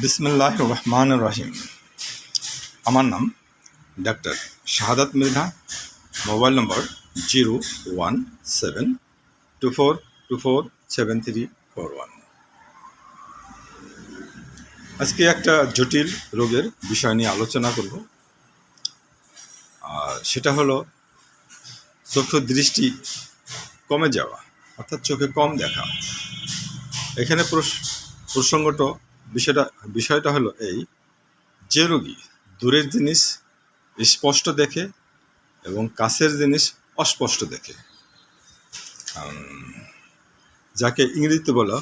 বিসমুল্লাহ রহমান রহিম। আমার নাম doctor Shahadat Mridha mobile number zero one seven two four two four seven three four one. আজকে একটা জটিল রোগের বিষয় নিয়ে আলোচনা করব। আর সেটা হলো চোখ দৃষ্টি কমে যাওয়া, অর্থাৎ চোখে কম দেখা। এখানে প্রস- প্রসঙ্গটা বিষয়টা বিষয়টা হলো এই যে রোগী দূরের জিনিস স্পষ্ট দেখে এবং কাছের জিনিস অস্পষ্ট দেখে। যাকে ইংরেজিতে বলা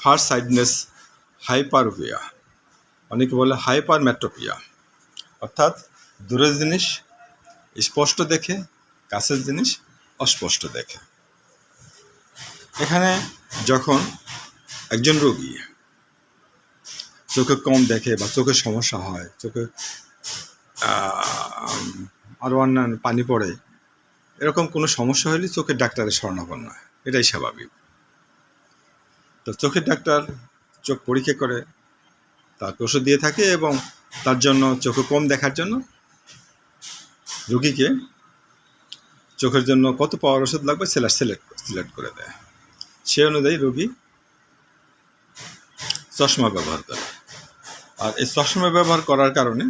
ফার সাইডনেস হাইপারভিয়া অনেকে বলে হাইপার ম্যাট্রোপিয়া অর্থাৎ দূরের জিনিস স্পষ্ট দেখে, কাছের জিনিস অস্পষ্ট দেখে। এখানে যখন একজন রোগী চোখে কম দেখে বা চোখের সমস্যা হয়, চোখে আরও অন্যান্য পানি পড়ে, এরকম কোনো সমস্যা হলে চোখের ডাক্তারের শরণাপন্ন হয়, এটাই স্বাভাবিক। তো চোখের ডাক্তার চোখ পরীক্ষা করে তার ওষুধ দিয়ে থাকে এবং তার জন্য চোখে কম দেখার জন্য রুগীকে চোখের জন্য কত পাওয়ার ওষুধ লাগবে সেটা সিলেক্ট সিলেক্ট করে দেয়। সে অনুযায়ী রোগী চশমা ব্যবহার করে। আর এই চশমা ব্যবহার করার কারণে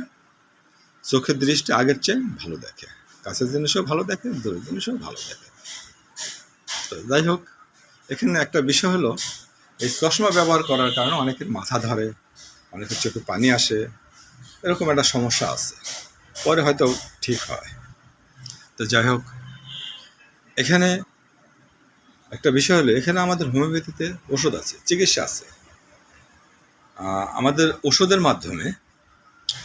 চোখের দৃষ্টি আগের চেয়ে ভালো দেখে। কাছের জিনিসও ভালো দেখে, দূরের জিনিসও ভালো দেখে। তো যাই হোক, এখানে একটা বিষয় হলো, এই চশমা ব্যবহার করার কারণে অনেকের মাথা ধরে, অনেকের চোখে পানি আসে, এরকম একটা সমস্যা আছে। পরে হয়তো ঠিক হয়। তো যাই হোক, এখানে একটা বিষয় হলো, এখানে আমাদের হোমিওপ্যাথিতে ওষুধ আছে, চিকিৎসা আছে। আমাদের ওষুধের মাধ্যমে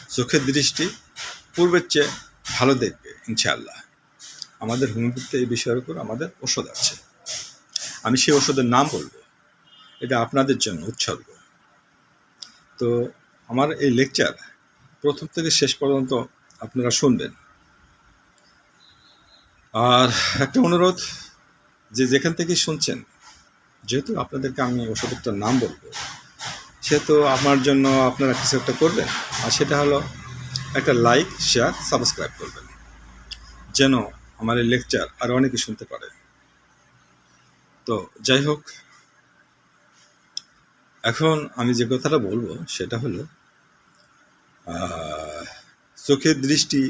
চোখের দৃষ্টি পূর্বের চেয়ে ভালো দেখবে, ইনশাআল্লাহ। আমাদের হোমিওপ্যাথিতে এই বিষয়ের উপর আমাদের ওষুধ আছে। আমি সেই ওষুধের নাম বলব। এটা আপনাদের জন্য উৎসর্গ। তো আমার এই লেকচার প্রথম থেকে শেষ পর্যন্ত আপনারা শুনবেন। আর একটা অনুরোধ, যে যেখান থেকে শুনছেন, যেহেতু আপনাদেরকে আমি ওষুধেরটার নাম বলব সেহেতু আমার জন্য আপনারা কিছু একটা করবেন। আর সেটা হলো একটা লাইক শেয়ার সাবস্ক্রাইব করবেন। যেন আমার এই লেকচার আর অনেকে শুনতে পারে। তো যাই হোক, এখন আমি যে কথাটা বলব সেটা হলো চোখের দৃষ্টি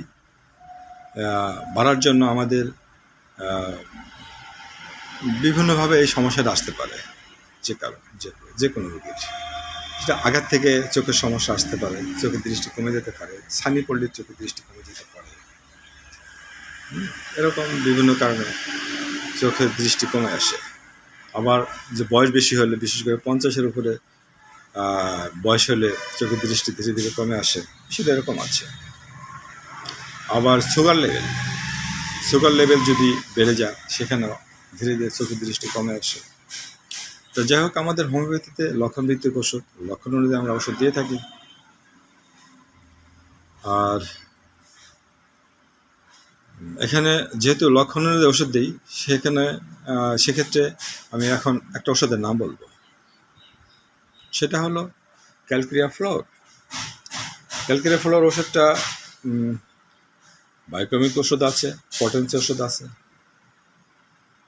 বাড়ার জন্য আমাদের বিভিন্নভাবে এই সমস্যাটা আসতে পারে। যে কারণ যে কোনো রোগীর। সেটা আঘাত থেকে চোখের সমস্যা আসতে পারে, চোখের দৃষ্টি কমে যেতে পারে ছানি পড়লে চোখের দৃষ্টি কমে যেতে পারে। এরকম বিভিন্ন কারণে চোখের দৃষ্টি কমে আসে। আবার যে বয়স বেশি হলে, বিশেষ করে পঞ্চাশের উপরে বয়স হলে চোখের দৃষ্টি ধীরে ধীরে কমে আসে সেটা এরকম আছে। আবার সুগার লেভেল সুগার লেভেল যদি বেড়ে যায়, সেখানেও ধীরে ধীরে চোখের দৃষ্টি কমে আসে। তো যাই হোক, আমাদের হোমিওপ্যাথিতে লক্ষণ ভিত্তিক ওষুধ লক্ষণ অনুযায়ী আমরা ওষুধ দিয়ে থাকি। আর এখানে যেহেতু লক্ষণ অনুযায়ী ওষুধ দিই, সেখানে সেক্ষেত্রে আমি এখন একটা ওষুধের নাম বলব। সেটা হলো ক্যালক্রিয়া ফ্লোর। ক্যালক্রিয়া ফ্লোর ওষুধটা বায়োকেমিক ওষুধ আছে, পটেন্সি ওষুধ আছে।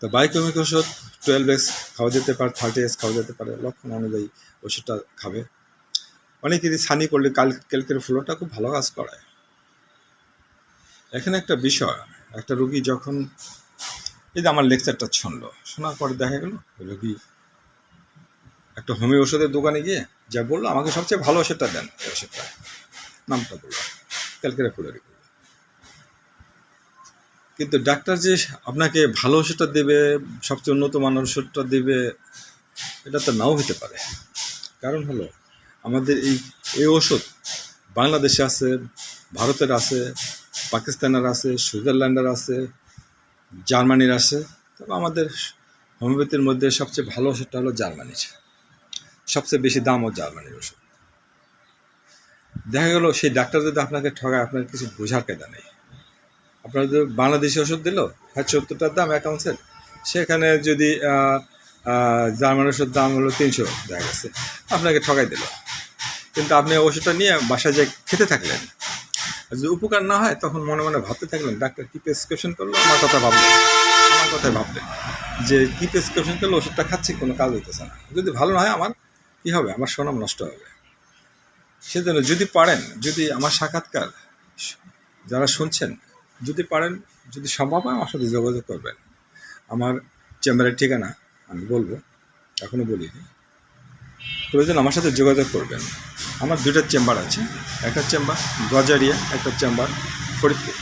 তো বায়োকেমিক ওষুধ টুয়েলভ এক্স খাওয়া যেতে পারে থার্টি এক্স খাওয়া যেতে পারে, লক্ষণ অনুযায়ী ওষুধটা খাবে। অনেকেরই ছানি করলে কাল ক্যালকের ফ্লোরটা খুব ভালো কাজ করায়। এখানে একটা বিষয়, একটা রুগী যখন এই যে আমার লেকচারটা শুনলো, শোনার পরে দেখা গেল রুগী একটা হোমিও ওষুধের দোকানে গিয়ে যা বলল, আমাকে সবচেয়ে ভালো ওষুধটা দেন ওষুধটা। নামটা বলল ক্যালকেরা ফুলের কিন্তু ডাক্তার যে আপনাকে ভালো ওষুধটা দেবে, সবচেয়ে উন্নত মানের ওষুধটা দেবে, এটা তো নাও হতে পারে। কারণ হলো, আমাদের এই এই ওষুধ বাংলাদেশে আছে, ভারতের আছে, পাকিস্তানের আছে, সুইজারল্যান্ডের আছে, জার্মানির আছে। তবে আমাদের হোমিওপ্যাথির মধ্যে সবচেয়ে ভালো ওষুধটা হলো জার্মানির। সবচেয়ে বেশি দামও জার্মানির ওষুধ। দেখা গেল, সেই ডাক্তার যদি আপনাকে ঠগায়, আপনার কিছু বোঝার কায়দা নেই। আপনার যদি বাংলাদেশি ওষুধ দিল? হ্যাঁ সত্তরটার দাম এক আউন্সের সেখানে যদি জার্মান ওষুধ দাম হলো তিনশো, দেখা গেছে। আপনাকে ঠগাই দিল। কিন্তু আপনি ওষুধটা নিয়ে বাসায় যে খেতে থাকলেন যদি উপকার না হয়, তখন মনে মনে ভাবতে থাকলেন, ডাক্তার কী প্রেসক্রিপশন করল? আমার কথা ভাবলেন। আমার কথাই ভাবলেন যে, কী প্রেসক্রিপশন করল? ওষুধটা খাচ্ছি, কোনো কাজ হইতেছে না। যদি ভালো না হয় আমার, কী হবে? আমার সুনাম নষ্ট হবে। সেজন্য যদি পারেন, যদি আমার সাক্ষাৎকার, যারা শুনছেন যদি পারেন, যদি সম্ভব হয় আমার সাথে যোগাযোগ করবেন। আমার চেম্বারের ঠিকানা আমি বলব এখনও বলিনি। প্রয়োজন আমার সাথে যোগাযোগ করবেন। আমার দুটো চেম্বার আছে, একটা চেম্বার গজারিয়া, একটা চেম্বার ফরিদপুর।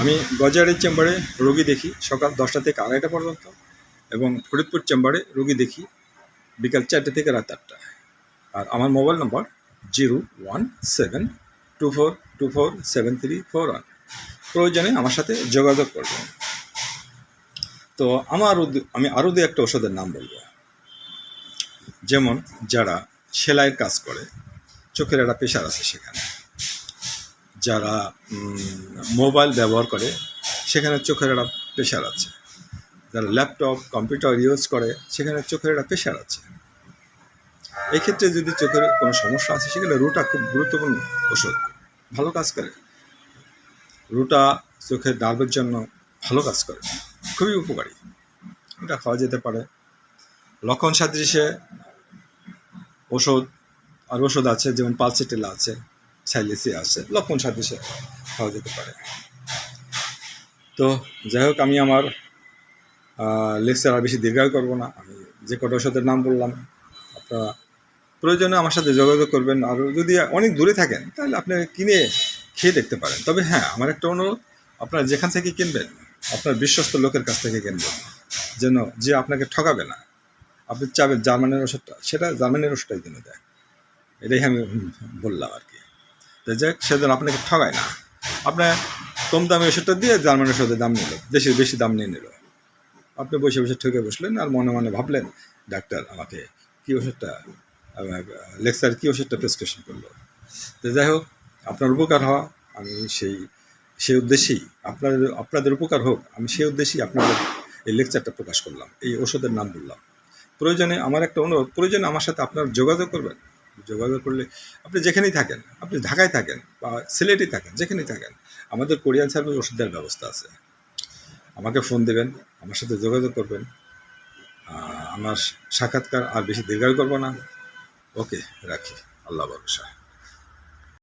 আমি গজারি চেম্বারে রোগী দেখি সকাল দশটা থেকে আড়াইটা পর্যন্ত এবং ফরিদপুর চেম্বারে রোগী দেখি বিকাল চারটে থেকে রাত আটটা। আর আমার mobile number zero one seven two four two four seven three four one. প্রয়োজনে আমার সাথে যোগাযোগ করবেন তো আমার আমি আরও দু একটা ওষুধের নাম বলব। যেমন যারা সেলাইয়ের কাজ করে, চোখের একটা প্রেশার আছে সেখানে। যারা মোবাইল ব্যবহার করে, সেখানে চোখের একটা প্রেশার আছে। যারা ল্যাপটপ কম্পিউটার ইউজ করে, সেখানে চোখের একটা প্রেশার আছে। এক্ষেত্রে যদি চোখের কোনো সমস্যা আছে সেখানে রুটা খুব গুরুত্বপূর্ণ ওষুধ। ভালো কাজ করে। রুটা চোখের নার্ভের জন্য ভালো কাজ করে। খুবই উপকারী। এটা খাওয়া যেতে পারে। লক্ষণ সাদৃশ্যে ওষুধ, আর ওষুধ আছে, যেমন পালসিটেলা আছে সাইলেসিয়া আছে, লক্ষণ সাদৃশ্যে খাওয়া যেতে পারে। তো যাই হোক, আমি আমার লেকচার আর বেশি দীর্ঘায়ু করব না। আমি যে কটা ওষুধের নাম বললাম, আপনারা প্রয়োজনে আমার সাথে যোগাযোগ করবেন। আর যদি অনেক দূরে থাকেন, তাহলে আপনি কিনে খেয়ে দেখতে পারেন। তবে হ্যাঁ আমার একটা অনুরোধ, আপনারা যেখান থেকে কিনবেন, আপনার বিশ্বস্ত লোকের কাছ থেকে কিনবেন। যেন যে আপনাকে ঠকাবে না, আপনি চাবেন জার্মানের ওষুধটা, সেটা জার্মানের ওষুধটাই কিনে দেয়। এটাই আমি বললাম আর কি। তো যাক সে যেন আপনাকে ঠকায় না। আপনার কম দামি ওষুধটা দিয়ে জার্মান ওষুধের দাম নিল দেশের বেশি দাম নিয়ে নিল আপনি বসে বসে ঠকে বসলেন আর মনে মনে ভাবলেন, ডাক্তার আমাকে কী ওষুধটা লেকচার কী ওষুধটা প্রেসক্রিপশন করল? তো যাই হোক আপনার উপকার হওয়া, আমি সেই সেই উদ্দেশ্যেই আপনাদের আপনাদের উপকার হোক, আমি সেই উদ্দেশ্যেই আপনাদের এই লেকচারটা প্রকাশ করলাম, এই ওষুধের নাম বললাম। প্রয়োজনে আমার একটা অনুরোধ, প্রয়োজনে আমার সাথে আপনার যোগাযোগ করবেন। যোগাযোগ করলে আপনি যেখানেই থাকেন, আপনি ঢাকায় থাকেন বা সিলেটেই থাকেন, যেখানেই থাকেন, আমাদের কোরিয়ান সার্ভিস ওষুধ দেওয়ার ব্যবস্থা আছে। আমাকে ফোন দেবেন, আমার সাথে যোগাযোগ করবেন। আমার সাক্ষাৎকার আর বেশি দীর্ঘায়ু করব না। ওকে, রাখি। আল্লাহ ভরসা।